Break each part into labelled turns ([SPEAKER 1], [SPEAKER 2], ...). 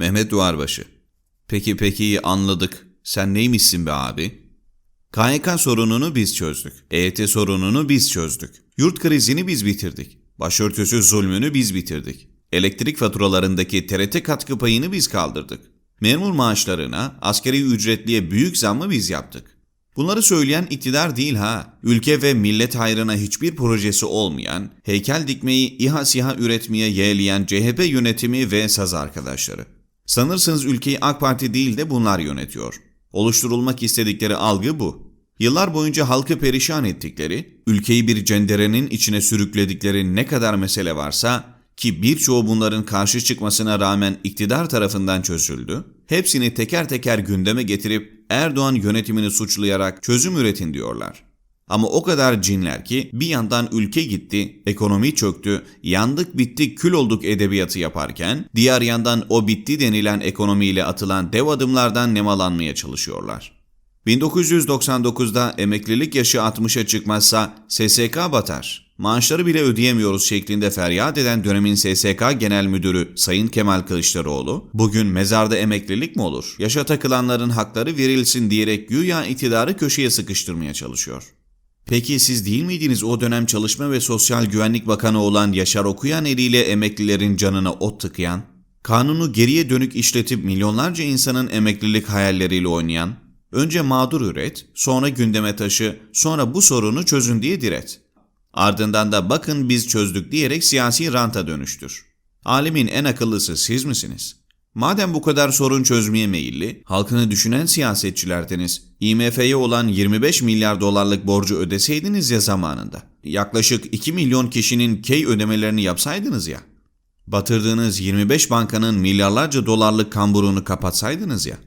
[SPEAKER 1] Mehmet Duvarbaşı. Peki peki anladık. Sen neymişsin be abi? KYK sorununu biz çözdük. EYT sorununu biz çözdük. Yurt krizini biz bitirdik. Başörtüsü zulmünü biz bitirdik. Elektrik faturalarındaki TRT katkı payını biz kaldırdık. Memur maaşlarına, askeri ücretliye büyük zammı biz yaptık. Bunları söyleyen iktidar değil ha. Ülke ve millet hayrına hiçbir projesi olmayan, heykel dikmeyi İHA SİHA üretmeye yeğleyen CHP yönetimi ve saz arkadaşları. Sanırsınız ülkeyi AK Parti değil de bunlar yönetiyor. Oluşturulmak istedikleri algı bu. Yıllar boyunca halkı perişan ettikleri, ülkeyi bir cenderenin içine sürükledikleri ne kadar mesele varsa ki birçoğu bunların karşı çıkmasına rağmen iktidar tarafından çözüldü, hepsini teker teker gündeme getirip Erdoğan yönetimini suçlayarak çözüm üretin diyorlar. Ama o kadar cinler ki bir yandan ülke gitti, ekonomi çöktü, yandık bitti kül olduk edebiyatı yaparken diğer yandan o bitti denilen ekonomiyle atılan dev adımlardan nemalanmaya çalışıyorlar. 1999'da emeklilik yaşı 60'a çıkmazsa SSK batar. Maaşları bile ödeyemiyoruz şeklinde feryat eden dönemin SSK Genel Müdürü Sayın Kemal Kılıçdaroğlu, bugün mezarda emeklilik mi olur? Yaşa takılanların hakları verilsin diyerek güya iktidarı köşeye sıkıştırmaya çalışıyor. Peki siz değil miydiniz o dönem Çalışma ve Sosyal Güvenlik Bakanı olan Yaşar Okuyan eliyle emeklilerin canına ot tıkayan, kanunu geriye dönük işletip milyonlarca insanın emeklilik hayalleriyle oynayan, önce mağdur üret, sonra gündeme taşı, sonra bu sorunu çözün diye diret. Ardından da bakın biz çözdük diyerek siyasi ranta dönüştür. Alemin en akıllısı siz misiniz? Madem bu kadar sorun çözmeye meyilli, halkını düşünen siyasetçilerdeniz, IMF'ye olan 25 milyar dolarlık borcu ödeseydiniz ya zamanında. Yaklaşık 2 milyon kişinin key ödemelerini yapsaydınız ya. Batırdığınız 25 bankanın milyarlarca dolarlık kamburunu kapatsaydınız ya.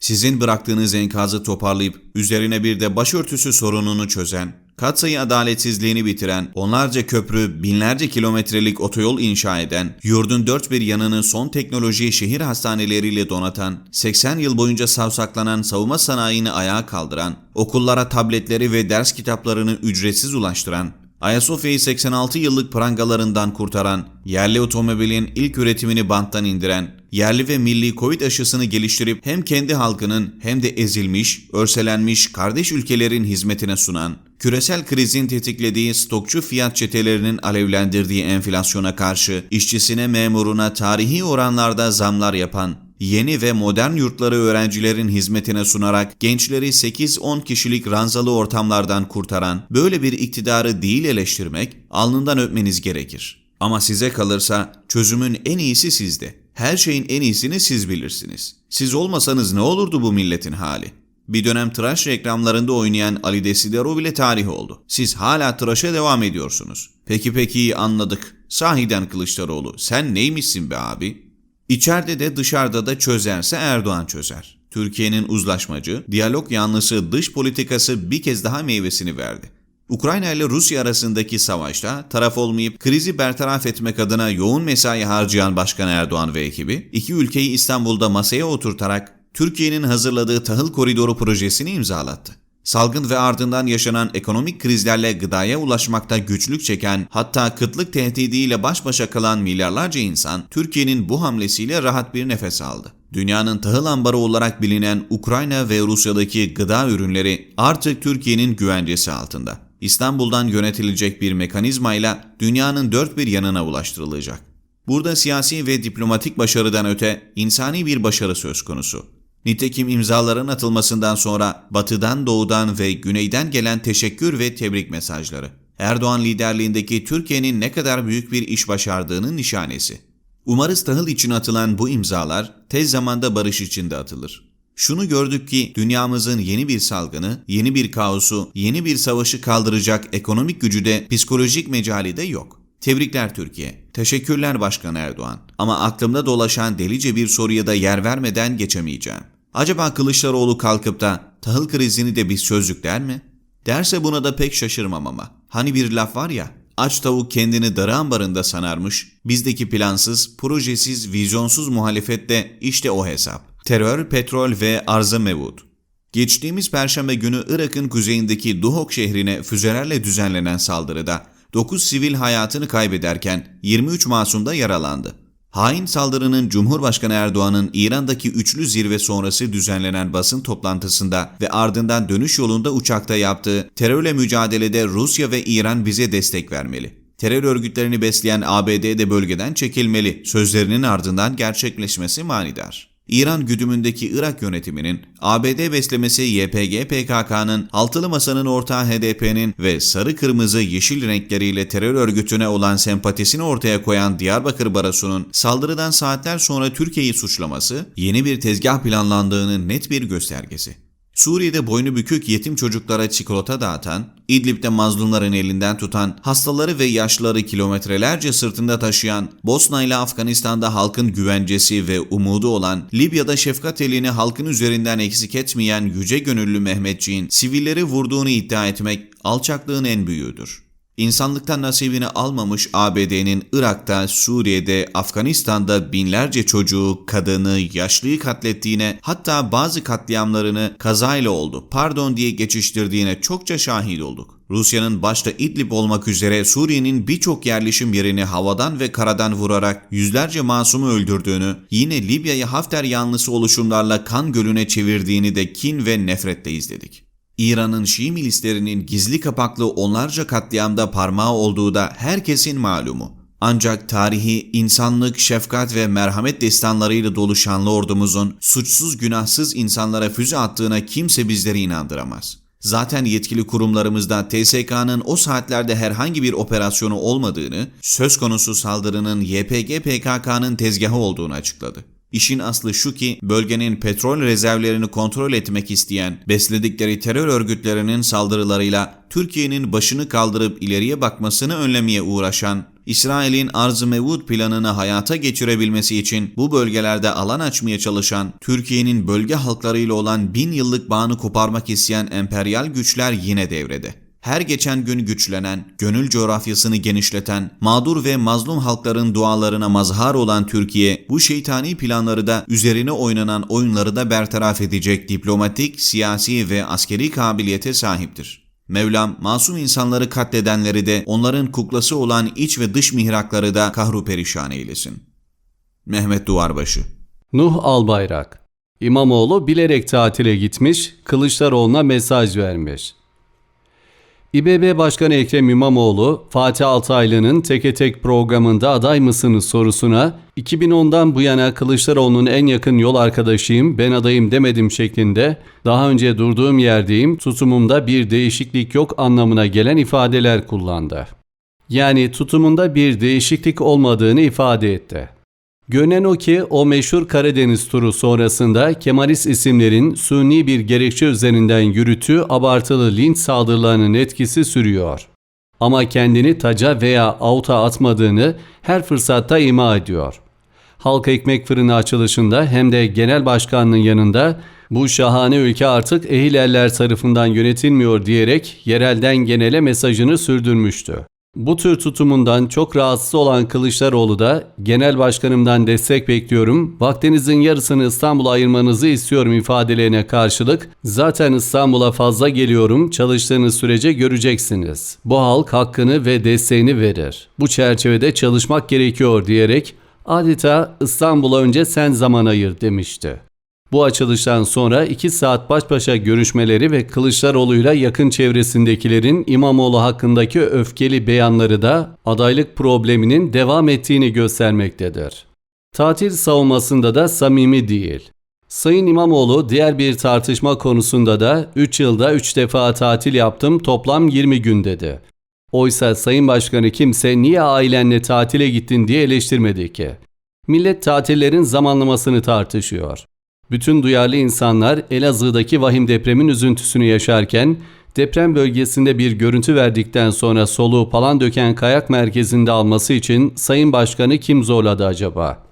[SPEAKER 1] Sizin bıraktığınız enkazı toparlayıp üzerine bir de başörtüsü sorununu çözen, katsayı adaletsizliğini bitiren, onlarca köprü, binlerce kilometrelik otoyol inşa eden, yurdun dört bir yanını son teknoloji şehir hastaneleriyle donatan, 80 yıl boyunca savsaklanan savunma sanayini ayağa kaldıran, okullara tabletleri ve ders kitaplarını ücretsiz ulaştıran, Ayasofya'yı 86 yıllık prangalarından kurtaran, yerli otomobilin ilk üretimini banttan indiren, yerli ve milli Covid aşısını geliştirip hem kendi halkının hem de ezilmiş, örselenmiş kardeş ülkelerin hizmetine sunan, küresel krizin tetiklediği stokçu fiyat çetelerinin alevlendirdiği enflasyona karşı işçisine memuruna tarihi oranlarda zamlar yapan, yeni ve modern yurtları öğrencilerin hizmetine sunarak gençleri 8-10 kişilik ranzalı ortamlardan kurtaran böyle bir iktidarı değil eleştirmek, alnından öpmeniz gerekir. Ama size kalırsa çözümün en iyisi sizde. Her şeyin en iyisini siz bilirsiniz. Siz olmasanız ne olurdu bu milletin hali? Bir dönem tıraş reklamlarında oynayan Ali Desidero bile tarih oldu. Siz hala tıraşa devam ediyorsunuz. Peki peki anladık. Sahiden Kılıçdaroğlu sen neymişsin be abi? İçeride de dışarıda da çözerse Erdoğan çözer. Türkiye'nin uzlaşmacı, diyalog yanlısı dış politikası bir kez daha meyvesini verdi. Ukrayna ile Rusya arasındaki savaşta taraf olmayıp krizi bertaraf etmek adına yoğun mesai harcayan Başkan Erdoğan ve ekibi, iki ülkeyi İstanbul'da masaya oturtarak Türkiye'nin hazırladığı tahıl koridoru projesini imzalattı. Salgın ve ardından yaşanan ekonomik krizlerle gıdaya ulaşmakta güçlük çeken hatta kıtlık tehdidiyle baş başa kalan milyarlarca insan Türkiye'nin bu hamlesiyle rahat bir nefes aldı. Dünyanın tahıl ambarı olarak bilinen Ukrayna ve Rusya'daki gıda ürünleri artık Türkiye'nin güvencesi altında. İstanbul'dan yönetilecek bir mekanizmayla dünyanın dört bir yanına ulaştırılacak. Burada siyasi ve diplomatik başarıdan öte insani bir başarı söz konusu. Nitekim imzaların atılmasından sonra batıdan, doğudan ve güneyden gelen teşekkür ve tebrik mesajları. Erdoğan liderliğindeki Türkiye'nin ne kadar büyük bir iş başardığının nişanesi. Umarız tahıl için atılan bu imzalar tez zamanda barış için de atılır. Şunu gördük ki dünyamızın yeni bir salgını, yeni bir kaosu, yeni bir savaşı kaldıracak ekonomik gücü de psikolojik mecali de yok. Tebrikler Türkiye. Teşekkürler Başkan Erdoğan. Ama aklımda dolaşan delice bir soruya da yer vermeden geçemeyeceğim. Acaba Kılıçdaroğlu kalkıp da tahıl krizini de biz çözdük der mi? Derse buna da pek şaşırmam ama. Hani bir laf var ya, aç tavuk kendini darı ambarında sanarmış, bizdeki plansız, projesiz, vizyonsuz muhalefette işte o hesap. Terör, petrol ve arıza mevut. Geçtiğimiz perşembe günü Irak'ın kuzeyindeki Duhok şehrine füzelerle düzenlenen saldırıda 9 sivil hayatını kaybederken 23 masum da yaralandı. Hain saldırının Cumhurbaşkanı Erdoğan'ın İran'daki üçlü zirve sonrası düzenlenen basın toplantısında ve ardından dönüş yolunda uçakta yaptığı terörle mücadelede Rusya ve İran bize destek vermeli. Terör örgütlerini besleyen ABD de bölgeden çekilmeli sözlerinin ardından gerçekleşmesi manidar. İran güdümündeki Irak yönetiminin, ABD beslemesi YPG PKK'nın, altılı masanın ortağı HDP'nin ve sarı kırmızı yeşil renkleriyle terör örgütüne olan sempatisini ortaya koyan Diyarbakır Barosu'nun saldırıdan saatler sonra Türkiye'yi suçlaması yeni bir tezgah planlandığının net bir göstergesi. Suriye'de boynu bükük yetim çocuklara çikolata dağıtan, İdlib'de mazlumların elinden tutan, hastaları ve yaşlıları kilometrelerce sırtında taşıyan, Bosna ile Afganistan'da halkın güvencesi ve umudu olan, Libya'da şefkat elini halkın üzerinden eksik etmeyen yüce gönüllü Mehmetçiğin sivilleri vurduğunu iddia etmek alçaklığın en büyüğüdür. İnsanlıktan nasibini almamış ABD'nin Irak'ta, Suriye'de, Afganistan'da binlerce çocuğu, kadını, yaşlıyı katlettiğine hatta bazı katliamlarını kazayla oldu, pardon diye geçiştirdiğine çokça şahit olduk. Rusya'nın başta İdlib olmak üzere Suriye'nin birçok yerleşim yerini havadan ve karadan vurarak yüzlerce masumu öldürdüğünü, yine Libya'yı Hafter yanlısı oluşumlarla kan gölüne çevirdiğini de kin ve nefretle izledik. İran'ın Şii milislerinin gizli kapaklı onlarca katliamda parmağı olduğu da herkesin malumu. Ancak tarihi, insanlık, şefkat ve merhamet destanlarıyla dolu şanlı ordumuzun suçsuz günahsız insanlara füze attığına kimse bizleri inandıramaz. Zaten yetkili kurumlarımızda TSK'nın o saatlerde herhangi bir operasyonu olmadığını, söz konusu saldırının YPG PKK'nın tezgahı olduğunu açıkladı. İşin aslı şu ki bölgenin petrol rezervlerini kontrol etmek isteyen besledikleri terör örgütlerinin saldırılarıyla Türkiye'nin başını kaldırıp ileriye bakmasını önlemeye uğraşan İsrail'in arz-ı mevud planını hayata geçirebilmesi için bu bölgelerde alan açmaya çalışan, Türkiye'nin bölge halklarıyla olan bin yıllık bağını koparmak isteyen emperyal güçler yine devrede her geçen gün güçlenen, gönül coğrafyasını genişleten, mağdur ve mazlum halkların dualarına mazhar olan Türkiye, bu şeytani planları da üzerine oynanan oyunları da bertaraf edecek diplomatik, siyasi ve askeri kabiliyete sahiptir. Mevlam masum insanları katledenleri de onların kuklası olan iç ve dış mihrakları da kahru perişan eylesin. Mehmet Duvarbaşı
[SPEAKER 2] Nuh Albayrak İmamoğlu bilerek tatile gitmiş, Kılıçdaroğlu'na mesaj vermiş. İBB Başkanı Ekrem İmamoğlu, Fatih Altaylı'nın Teke Tek programında aday mısınız sorusuna 2010'dan bu yana Kılıçdaroğlu'nun en yakın yol arkadaşıyım, ben adayım demedim şeklinde daha önce durduğum yerdeyim, tutumumda bir değişiklik yok anlamına gelen ifadeler kullandı. Yani tutumunda bir değişiklik olmadığını ifade etti. Görünen o ki o meşhur Karadeniz turu sonrasında Kemalist isimlerin suni bir gerekçe üzerinden yürütüğü abartılı linç saldırılarının etkisi sürüyor. Ama kendini taca veya avuta atmadığını her fırsatta ima ediyor. Halk Ekmek Fırını açılışında hem de genel başkanının yanında bu şahane ülke artık ehil eller tarafından yönetilmiyor diyerek yerelden genele mesajını sürdürmüştü. Bu tür tutumundan çok rahatsız olan Kılıçdaroğlu da genel başkanımdan destek bekliyorum, vaktinizin yarısını İstanbul'a ayırmanızı istiyorum ifadelerine karşılık zaten İstanbul'a fazla geliyorum çalıştığınız sürece göreceksiniz. Bu halk hakkını ve desteğini verir. Bu çerçevede çalışmak gerekiyor diyerek adeta İstanbul'a önce sen zaman ayır demişti. Bu açılıştan sonra 2 saat baş başa görüşmeleri ve Kılıçdaroğlu'yla yakın çevresindekilerin İmamoğlu hakkındaki öfkeli beyanları da adaylık probleminin devam ettiğini göstermektedir. Tatil savunmasında da samimi değil. Sayın İmamoğlu diğer bir tartışma konusunda da 3 yılda 3 defa tatil yaptım toplam 20 gün dedi. Oysa Sayın Başkanı kimse niye ailenle tatile gittin diye eleştirmedi ki. Millet tatillerin zamanlamasını tartışıyor. Bütün duyarlı insanlar Elazığ'daki vahim depremin üzüntüsünü yaşarken deprem bölgesinde bir görüntü verdikten sonra soluğu palan döken kayak merkezinde alması için Sayın Başkanı kim zorladı acaba?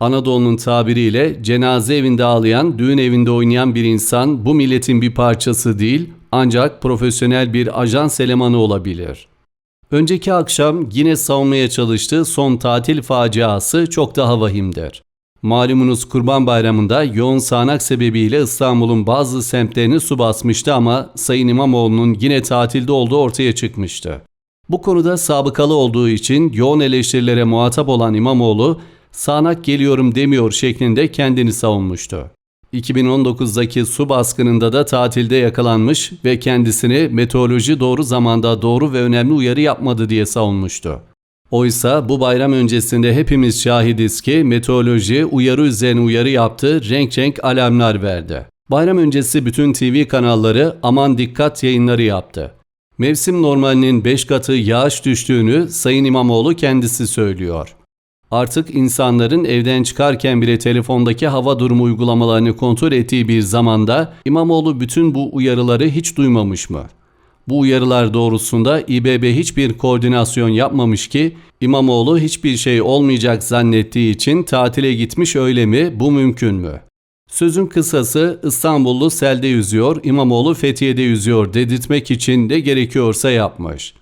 [SPEAKER 2] Anadolu'nun tabiriyle cenaze evinde ağlayan, düğün evinde oynayan bir insan bu milletin bir parçası değil ancak profesyonel bir ajans elemanı olabilir. Önceki akşam yine savunmaya çalıştığı son tatil faciası çok daha vahimdir. Malumunuz Kurban Bayramı'nda yoğun sağanak sebebiyle İstanbul'un bazı semtlerini su basmıştı ama Sayın İmamoğlu'nun yine tatilde olduğu ortaya çıkmıştı. Bu konuda sabıkalı olduğu için yoğun eleştirilere muhatap olan İmamoğlu, sağanak geliyorum demiyor şeklinde kendini savunmuştu. 2019'daki su baskınında da tatilde yakalanmış ve kendisini meteoroloji doğru zamanda doğru ve önemli uyarı yapmadı diye savunmuştu. Oysa bu bayram öncesinde hepimiz şahidiz ki meteoroloji uyarı üzerine uyarı yaptı, renk renk alarmlar verdi. Bayram öncesi bütün TV kanalları aman dikkat yayınları yaptı. Mevsim normalinin 5 katı yağış düştüğünü Sayın İmamoğlu kendisi söylüyor. Artık insanların evden çıkarken bile telefondaki hava durumu uygulamalarını kontrol ettiği bir zamanda İmamoğlu bütün bu uyarıları hiç duymamış mı? Bu uyarılar doğrusunda İBB hiçbir koordinasyon yapmamış ki İmamoğlu hiçbir şey olmayacak zannettiği için tatile gitmiş öyle mi? Bu mümkün mü? Sözün kısası İstanbullu selde yüzüyor, İmamoğlu Fethiye'de yüzüyor dedirtmek için ne gerekiyorsa yapmış.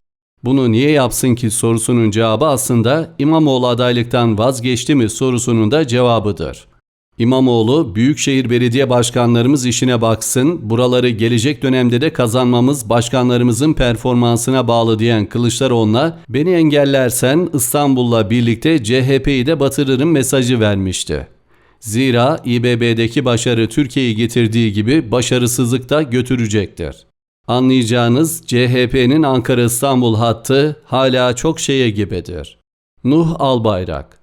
[SPEAKER 2] Bunu niye yapsın ki sorusunun cevabı aslında İmamoğlu adaylıktan vazgeçti mi sorusunun da cevabıdır. İmamoğlu, Büyükşehir Belediye Başkanlarımız işine baksın, buraları gelecek dönemde de kazanmamız başkanlarımızın performansına bağlı diyen Kılıçdaroğlu'na beni engellersen İstanbul'la birlikte CHP'yi de batırırım mesajı vermişti. Zira İBB'deki başarı Türkiye'yi getirdiği gibi başarısızlık da götürecektir. Anlayacağınız CHP'nin Ankara-İstanbul hattı hala çok şeye gebedir. Nuh Albayrak